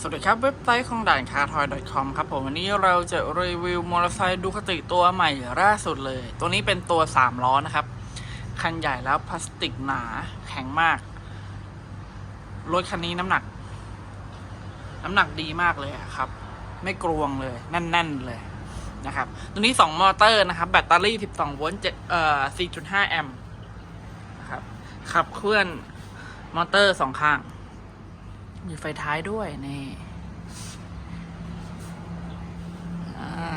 สวัสดีครับเว็บไซต์ของด่านคาทอย .com ครับผมวันนี้เราจะรีวิวมอเตอร์ไซค์ดูคติตัวใหม่ล่าสุดเลย ตัวนี้เป็นตัว 3 ล้อนะครับ คันใหญ่แล้วพลาสติกหนาแข็งมาก รถคันนี้น้ำหนัก น้ำหนักดีมากเลยครับ ไม่กรวงเลย แน่น ๆ เลยนะครับ ตัวนี้ 2 มอเตอร์นะครับ แบตเตอรี่ 12 โวลต์7เอ่อ4.5 แอมป์นะครับขับเคลื่อนมอเตอร์สองข้าง มีไฟท้ายด้วยนี่อ่า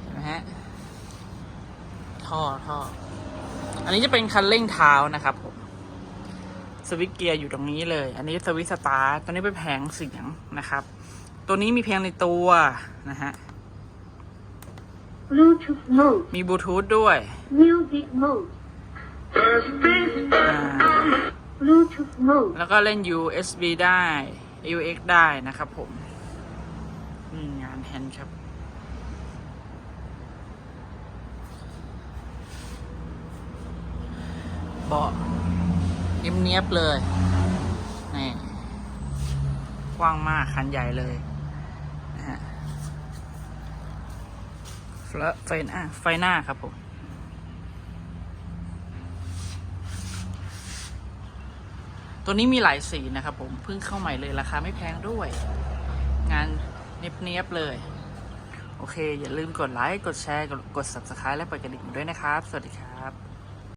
เห็นไหมฮะ ท่อท่อ อันนี้จะเป็นคันเร่งเท้านะครับผมสวิตช์เกียร์อยู่ตรงนี้เลย อันนี้สวิตช์สตาร์ทตัวนี้เป็นแผงเสียงนะครับ ตัวนี้มีเพลงในตัวนะฮะ Bluetooth mode, มีบลูทูธด้วย music mode, อ่า Bluetooth mode, แล้วก็เล่น USB ได้ UX ได้นะครับผมนี่งานแฮนด์ครับเบาะเนียบเนียบๆเลย นี่ กว้างมาก คันใหญ่เลยนะฮะแล้วไฟหน้าไฟหน้าครับผม ตัวนี้มีหลายสีนะครับผมเพิ่งเข้าใหม่เลยราคาไม่แพงด้วย งานเนียบๆเลย โอเค อย่าลืมกดไลค์ กดแชร์ กดกด subscribe และกดกระดิ่งด้วยนะครับ สวัสดีครับ